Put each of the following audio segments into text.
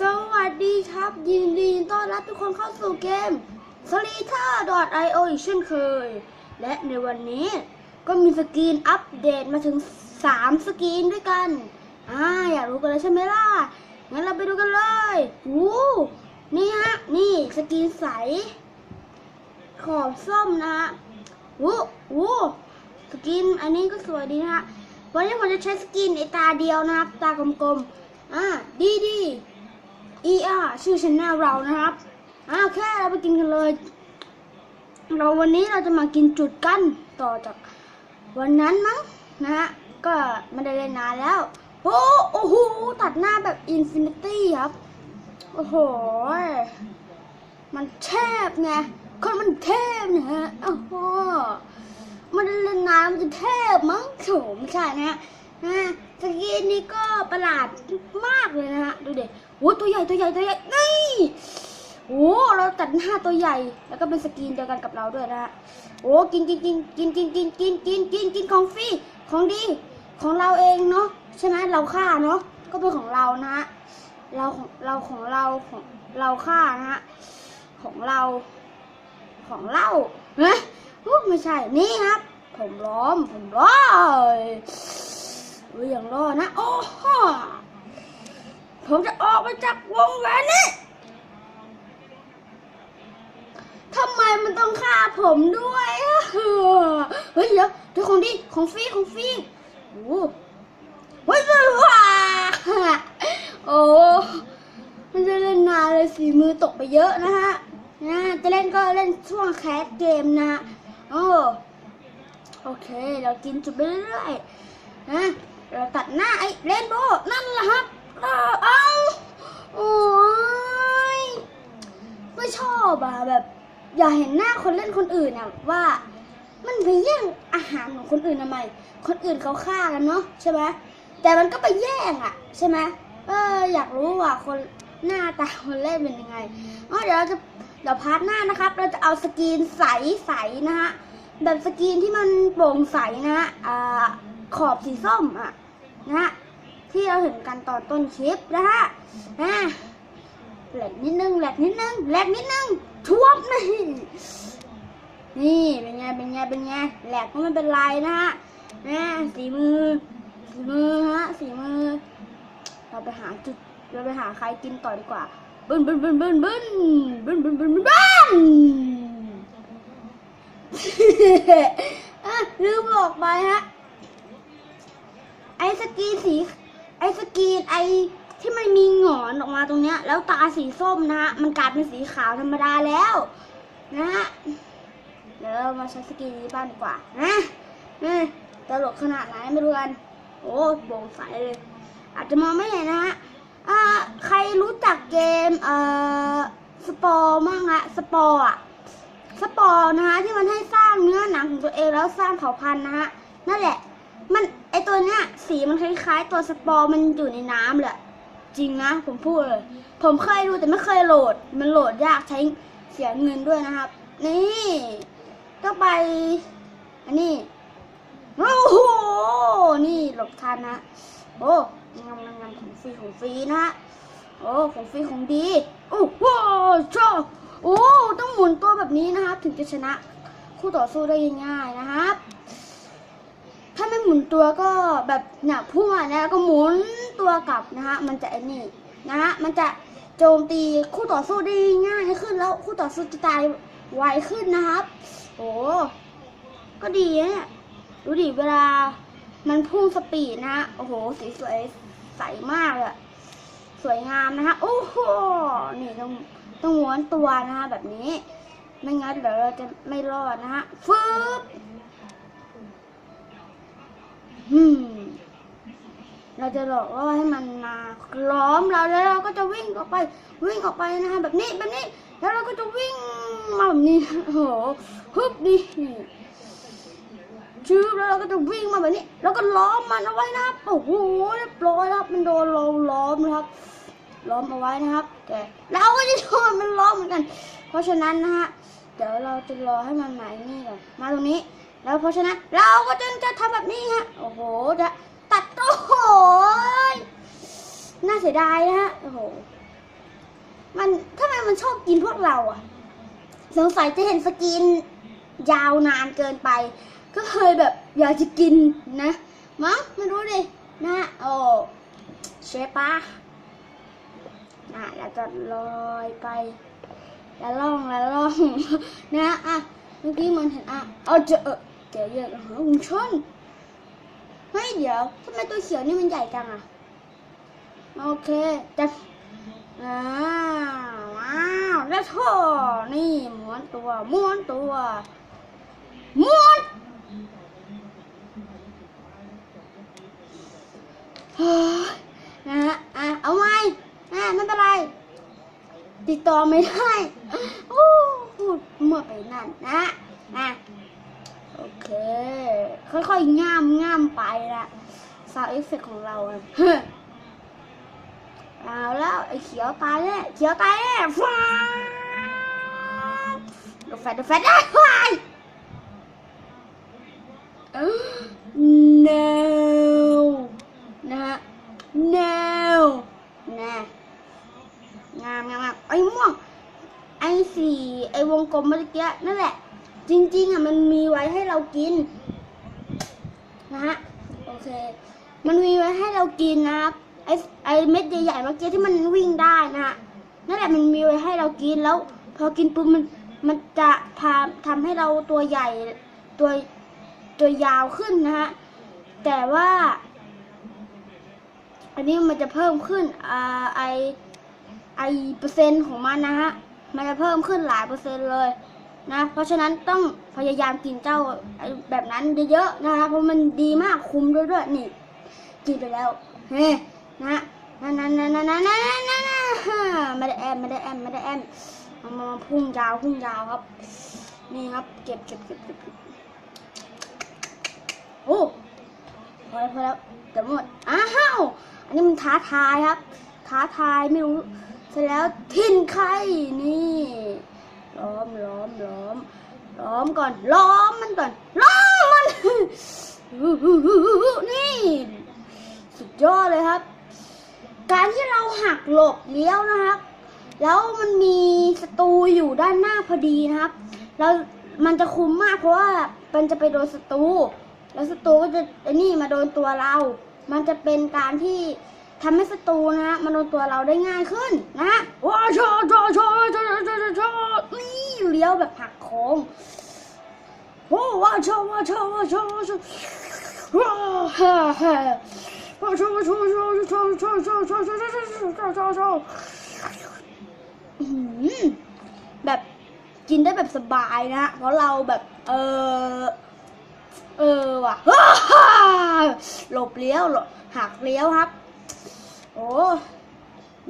สวัสดีครับ ยินดีต้อนรับทุกคนเข้าสู่เกม s l i t e r io อีกเช่นเคย และในวันนี้ก็มีสกรีนอัปเดตมาถึง 3 สกรีนด้วยกัน อ่า อยากรู้กันเลยใช่ไหมล่ะ งั้นเราไปดูกันเลยวู้นี่ฮะ นี่สกรีนใส ขอบส้มนะฮะวู้วู้สกินอันนี้ก็สวยดีนะฮะวันนี้ผมจะใช้สกินไอตาเดียวนะครับ ตากลมๆ อ่า ดีดี ER ชื่อชแนลเรานะครับอ่าโอเคเราไปกินกันเลย เราวันนี้เราจะมากินจุดกั้นต่อจากวันนั้นมั้งนะฮะ ก็ไม่ได้เล่นนานแล้ว โอ้โอ้โหตัดหน้าแบบอินฟินิตี้ครับ โอ้โห มันเทพไงคนมันเทพนะฮะโอ้โหมันเล่นน้ำมันจะเทพมั้งโถไม่ใช่นะฮะนะสกีนนี้ก็ประหลาดมากเลยนะฮะ ดูเด็ โอ้ตัวใหญ่ตัวใหญ่ตัวใหญ่นี่โอ้เราตัดหน้าตัวใหญ่ แล้วก็เป็นสกรีนเดียวกันกับเราด้วยนะฮะโอ้กินกินกินกินกินกินกินกินกินกินของฟรีของดีของเราเองเนาะใช่ไหมเราฆ่าเนาะก็เป็นของเรานะฮะเราของเราของเราของเราฆ่านะฮะของเรา ของเราเฮ้ยไม่ใช่นี่ครับ ผมล้อมผมล้อยอย่างล้อนะโอ้โห ผมจะออกไปจากวงแหวนนี้ทำไมมันต้องฆ่าผมด้วยอะเฮ้ยเดี๋ยวเดี๋ยวของดีของฟรีของฟรีโอ้โหเฮ้ยว้าโอ้มันจะเล่นนานเลยสีมือตกไปเยอะนะฮะนะจะเล่นก็เล่นช่วงแคสเกมนะโอ้โอเค เรากินจุดไปเรื่อยๆนะเราตัดหน้าไอ้เรนโบนั่นแหละครับเอาเอาโอ้ยไม่ชอบอะแบบ อย่าเห็นหน้าคนเล่นคนอื่นอะว่า มันไปแย่งอาหารของคนอื่นทำไม คนอื่นเขาฆ่ากันเนาะใช่ไหมแต่มันก็ไปแย่งอะใช่ไหมเอออยากรู้ว่าคนหน้าตาคนเล่นเป็นยังไงอ๋อเดี๋ยวเราจะเดี๋ยวพาร์ทหน้านะครับ เราจะเอาสกรีนใสๆนะฮะแบบสกรีนที่มันโปร่งใสนะฮะอ่าขอบสีส้มอะนะฮะที่เราเห็นกันตอนต้นคลิปนะฮะอ่าแหลกนิดนึงแหลกนิดนึงแหลกนิดนึง ท่วมนี่นี่เป็นไงเป็นไงเป็นไงแหลกก็ไม่เป็นไรนะฮะนะสีมือสีมือฮะสีมือ เราไปหาจุดเราไปหาใครกินต่อดีกว่าบึ้นบึ้นบึ้นบึ้นบึ้นบึ้นบึ้นบึ้นบึ้นบึ้นลืมบอกไปฮะไอสกีสีไอสกีไอ มีหงอนออกมาตรงเนี้ย แล้วตาสีส้มนะฮะ มันกลายเป็นสีขาวธรรมดาแล้วนะฮะ เดี๋ยวเรามาใช้สกีนนี้บ้างดีกว่านะนี่ตลกขนาดไหนไม่รู้กัน โอ้โปร่งใสเลย อาจจะมองไม่เห็นนะฮะอ่าใครรู้จักเกมเอ่อสปอร์มั่งอะสปอร์อะสปอร์นะฮะที่มันให้สร้างเนื้อหนังของตัวเองแล้วสร้างเผ่าพันธุ์นะฮะนั่นแหละ มันไอตัวเนี้ยสีมันคล้ายๆ ตัวสปอร์มันอยู่ในน้ำเลย จริงนะผมพูดเลย ผมเคยดูแต่ไม่เคยโหลด มันโหลดยากใช้เสียเงินด้วยนะครับ นี่ก็ไป อันนี้โอ้โหนี่หลบทันนะโอ้งามงามงามของฟรีของฟรีนะฮะโอ้ของฟรีของดีโอ้โหชอบโอ้ต้องหมุนตัวแบบนี้นะครับ ถึงจะชนะ คู่ต่อสู้ได้ง่ายๆนะครับ ถ้าไม่หมุนตัวก็แบบเนี่ยพุ่งอะนะก็หมุน ตัวกลับนะฮะมันจะไอ้นี่นะฮะมันจะโจมตีคู่ต่อสู้ได้ง่ายขึ้นแล้วคู่ต่อสู้จะตายไวขึ้นนะครับโอ้ก็ดีเนี่ยดูดิเวลามันพุ่งสปีดนะฮะโอ้โหสีสวยใสมากเลยอะสวยงามนะฮะโอ้โหนี่ต้องต้องม้วนตัวนะฮะแบบนี้ ไม่งั้นเดี๋ยวเราจะไม่รอดนะฮะฟึบอืม เราจะหลอกล่อให้มันมาล้อมเราแล้วเราก็จะวิ่งออกไปวิ่งออกไปนะฮะแบบนี้แบบนี้ แล้วเราก็จะวิ่งมาแบบนี้โอ้โหฮึบนี่ชืบแล้วเราก็จะวิ่งมาแบบนี้ แล้วก็ล้อมมันเอาไว้นะครับโอ้โหเรียบร้อยครับมันโดนเราล้อมนะครับล้อมเอาไว้นะครับแต่เราก็จะโดนมันล้อมเหมือนกัน เพราะฉะนั้นนะฮะเดี๋ยวเราจะรอให้มันมายนี่ก่อนมาตรงนี้ แล้วเพราะฉะนั้นเราก็จึงจะทำแบบนี้ฮะโอ้โหจะ ตัดโอ้โหน่าเสียดายนะฮะ โอ้โห มันทำไมมันชอบกินพวกเราอะ สงสัยจะเห็นสกินยาวนานเกินไป ก็เคยแบบอยากจะกินนะมั้งไม่รู้ดินะโอ้เชฟปะนะเราจะลอยไปแล้วล่องแล้วล่องนะอะเมื่อกี้มันเห็นอะเอาเจอเออเยวเยอะหาหุ่นชน ฮ้ยเดี๋ยวทำไมตัวเขียวนี่มันใหญ่จังอะโอเคจะอ้าวว้าวแล้วโถนี่ม้วนตัวม้วนตัวม้วนนะฮะอะเอาไหมอะไม่เป็นไร ติดต่อไม่ได้ โอ้พูดมั่วไปนั่นนะนะ เค ค่อยๆง่ามง่ามไปละซาวเอฟเฟกของเราอะเอาแล้วไอ้เขียวตายแน่เขียวตายแน่ฟ้าดูแฟดดูแฟดได้ไ no นะฮะ no นะงามงามงามไอ้ม่วง ไอ้สีไอ้วงกลมเมื่อกี้นั่นแหละ จริง ๆ อะ มันมีไว้ให้เรากิน นะฮะ โอเค มันมีไว้ให้เรากินนะครับ ไอ้ไอเม็ดใหญ่ๆเมื่อกี้ที่มันวิ่งได้นะฮะ นั่นแหละมันมีไว้ให้เรากินแล้ว พอกินปุ๊บมันมันจะพาทำให้เราตัวใหญ่ตัวตัวยาวขึ้นนะฮะ แต่ว่า อันนี้มันจะเพิ่มขึ้นอ่าไอไอเปอร์เซ็นต์ของมันนะฮะ มันจะเพิ่มขึ้นหลายเปอร์เซ็นต์เลย นะเพราะฉะนั้นต้องพยายามกินเจ้าแบบนั้นเยอะๆนะคะเพราะมันดีมากคุ้มด้วยด้วยนี่กินไปแล้วเฮ้นะนั่นนั่นนั่นนั่นนั่นนั่นไม่ได้แอมไม่ได้แอมไม่ได้แอมมามาพุ่งยาวพุ่งยาวครับ นี่ครับ เก็บเก็บเก็บเก็บโอ้พอแล้วพอแล้วเดี๋ยวหมดอ้าวอันนี้มันท้าทายครับ ท้าทายไม่รู้เสร็จแล้วทินไข่นี่ ล้อมล้อมล้อมล้อมก่อนล้อมมันก่อนล้อมมันนี่ สุดยอดเลยครับ การที่เราหักหลบเลี้ยวนะครับ แล้วมันมีศัตรูอยู่ด้านหน้าพอดีนะครับ แล้วมันจะคุ้มมากเพราะว่ามันจะไปโดนศัตรูแล้วศัตรูก็จะไอ้นี่มาโดนตัวเรา มันจะเป็นการที่ ทำให้ศัตรูนะฮะมาโดนตัวเราได้ง่ายขึ้นนะฮะว้าชอชอชอชอชอชอชอนี่เลี้ยวแบบหักโค้งโอ้ว้าชอว้าชอว้าชอว้าชอว้าฮ่าฮ่าว้าชอว้าชอชอชอชอชอชอชอชอชอชอชอชออื้อหือแบบกินได้แบบสบายนะเพราะเราแบบ เออเออว่ะหลบเลี้ยวหลบหักเลี้ยวครับ โอ้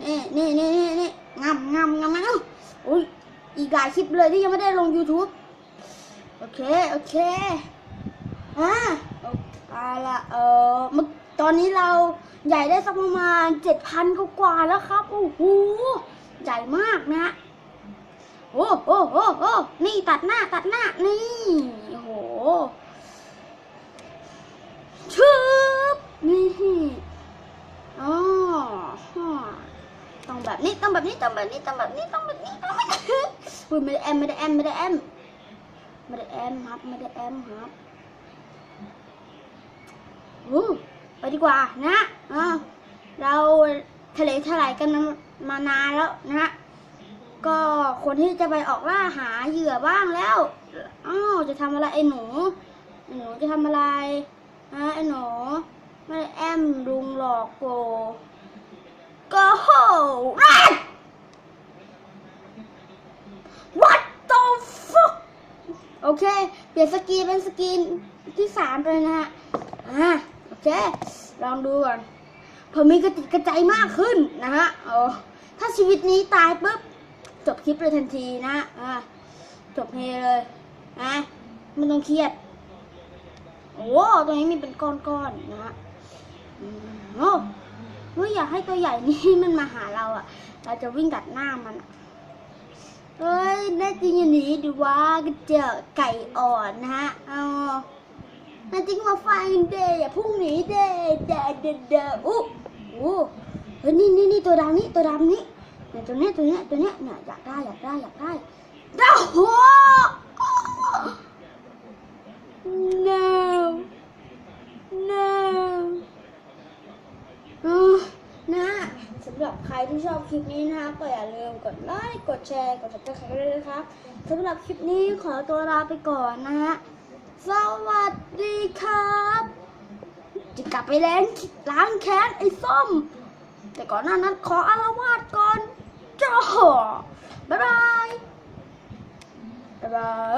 นี่นี่นี่นี่นี่งามงามงามงามโอ้ยอีกหลายคลิปเลยที่ยังไม่ได้ลง YouTube โอเค โอเคอ่าเอาเอาละเออมตอนนี้เราใหญ่ได้สักประมาณเจ็ดพันกว่าแล้วครับ โอ้โห ใหญ่มากนะ โอ้โอ้โอ้โอ้นี่ตัดหน้าตัดหน้า นี่ โอ้โห ชึบนี่อ๋อฮะต้องแบบ นี้ต้องแบบนี้ต้องแบบนี้ต้องแบบนี้ต้องแบบนี้อุ้ยไม่ได้แอมไม่ได้แอมไม่ได้แอมไม่ได้แอมครับไม่ได้แอมครับอู้ไปดีกว่านะเราทะเลทลายกันมานานแล้วนะก็คนที่จะไปออกล่าหาเหยื่อบ้างแล้วอ้าวจะทำอะไรไอ้หนูไอ้หนูจะทำอะไรฮะไอ้หนูไม่ได้แอมลุงหลอกโกก็โโอเค เปลี่ยนสกรีนเป็นสกรีนที่สามเลยนะฮะ อ่า โอเค ลองดูก่อนเพิ่มมีกระติดกระใจมากขึ้นนะฮะโอ้ถ้าชีวิตนี้ตายปุ๊บ จบคลิปเลยทันทีนะ อ่า จบเฮเลยนะไมันต้องเครียด โอ้ตรงนี้มีเป็นก้อนๆนะฮะโอ้เฮ้ยอยากให้ตัวใหญ่นี่มันมาหาเราอะเราจะวิ่งตัดหน้ามันอะ เฮ้ยน่จริงอย่างนี้ดีว่าก็เจอไก่อ่อนนะฮะเอาน่จริงมาฟังเดย์อย่าพรุ่งนี้เดย์เดย์เดย์เดย์อู้อู้เฮ้ยนี่นี่นี่ตัวดำนี่ตัวดำนี่เนี่ยตัวเนี้ยตัวเนี้ยตัวเนี้ยเนี่ยอยากได้อยากได้อยากได้โอ้โห no no อืมนะ สำหรับใครที่ชอบคลิปนี้นะคะก็อย่าลืมกดไลค์กดแชร์กดติดตามกันด้วยนะครับสำหรับคลิปนี้ขอตัวลาไปก่อนนะฮะสวัสดีครับ จะกลับไปล้งล้างแค้นไอ้ส้ม แต่ก่อนหน้านั้นขออารวาสก่อนจ้าบ๊ายบายบ๊ายบาย